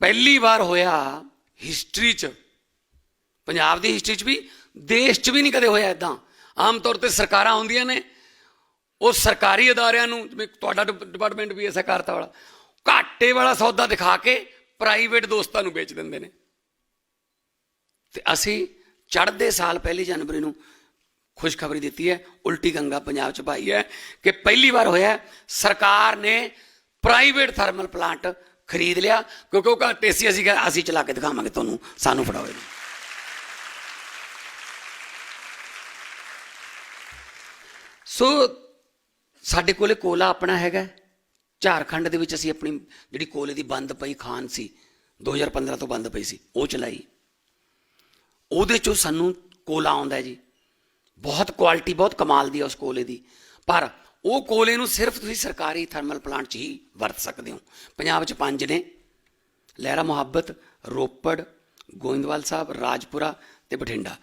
ਪਹਿਲੀ ਵਾਰ ਹੋਇਆ ਹਿਸਟਰੀ 'ਚ। ਪੰਜਾਬ ਦੀ ਹਿਸਟਰੀ 'ਚ ਵੀ, ਦੇਸ਼ 'ਚ ਵੀ ਨਹੀਂ ਕਦੇ ਹੋਇਆ ਇਦਾਂ ਆਮ ਤੌਰ ਤੇ ਸਰਕਾਰਾਂ ਹੁੰਦੀਆਂ ਨੇ, ਉਹ ਸਰਕਾਰੀ ਅਦਾਰਿਆਂ ਨੂੰ, ਜਿਵੇਂ ਤੁਹਾਡਾ ਡਿਪ- ਡਿਪਾਰਟਮੈਂਟ ਵੀ ਹੈ ਸਹਿਕਾਰਤਾ ਵਾਲਾ, ਘਾਟੇ ਵਾਲਾ ਸੌਦਾ ਦਿਖਾ ਕੇ ਪ੍ਰਾਈਵੇਟ ਦੋਸਤਾਂ ਨੂੰ ਵੇਚ ਦਿੰਦੇ ਨੇ। ਤੇ ਅਸੀਂ ਚੜ੍ਹਦੇ ਸਾਲ ਪਹਿਲੀ ਜਨਵਰੀ ਨੂੰ ਖੁਸ਼ਖਬਰੀ ਦਿੱਤੀ ਹੈ, ਉਲਟੀ ਗੰਗਾ ਪੰਜਾਬ ਚ ਪਾਈ ਹੈ ਕਿ ਪਹਿਲੀ ਵਾਰ ਹੋਇਆ, ਸਰਕਾਰ ਨੇ ਪ੍ਰਾਈਵੇਟ ਥਰਮਲ ਪਲਾਂਟ ਖਰੀਦ ਲਿਆ, ਕਿਉਂਕਿ ਉਹ ਘਾਟੇ ਸੀ ਅਸੀਂ ਕਿਹਾ ਅਸੀਂ ਚਲਾ ਕੇ ਦਿਖਾਵਾਂਗੇ ਤੁਹਾਨੂੰ, ਸਾਨੂੰ ਫੜਾਓ ਇਹਨੂੰ। ਸੋ, ਸਾਡੇ ਕੋਲੇ ਕੋਲਾ ਆਪਣਾ ਹੈਗਾ ਝਾਰਖੰਡ ਦੇ ਵਿੱਚ ਅਸੀਂ ਆਪਣੀ ਜਿਹੜੀ ਕੋਲੇ ਦੀ ਬੰਦ ਪਈ ਖਾਨ ਸੀ 2015 ਤੋਂ ਬੰਦ ਪਈ ਸੀ, ਉਹ ਚਲਾਈ। ਉਹਦੇ ਚੋਂ ਸਾਨੂੰ ਕੋਲਾ ਆਉਂਦਾ ਜੀ। ਬਹੁਤ ਕੁਆਲਿਟੀ ਬਹੁਤ ਕਮਾਲ ਦੀ ਹੈ ਉਸ ਕੋਲੇ ਦੀ। ਪਰ ਉਹ ਕੋਲੇ ਨੂੰ ਸਿਰਫ ਤੁਸੀਂ ਸਰਕਾਰੀ ਥਰਮਲ ਪਲਾਂਟ 'ਚ ਹੀ ਵਰਤ ਸਕਦੇ ਹੋ। ਪੰਜਾਬ 'ਚ ਪੰਜ ਨੇ। ਲਹਿਰਾ ਮੁਹੱਬਤ, ਰੋਪੜ, ਗੋਇੰਦਵਾਲ ਸਾਹਿਬ, ਰਾਜਪੁਰਾ ਤੇ ਬਠਿੰਡਾ।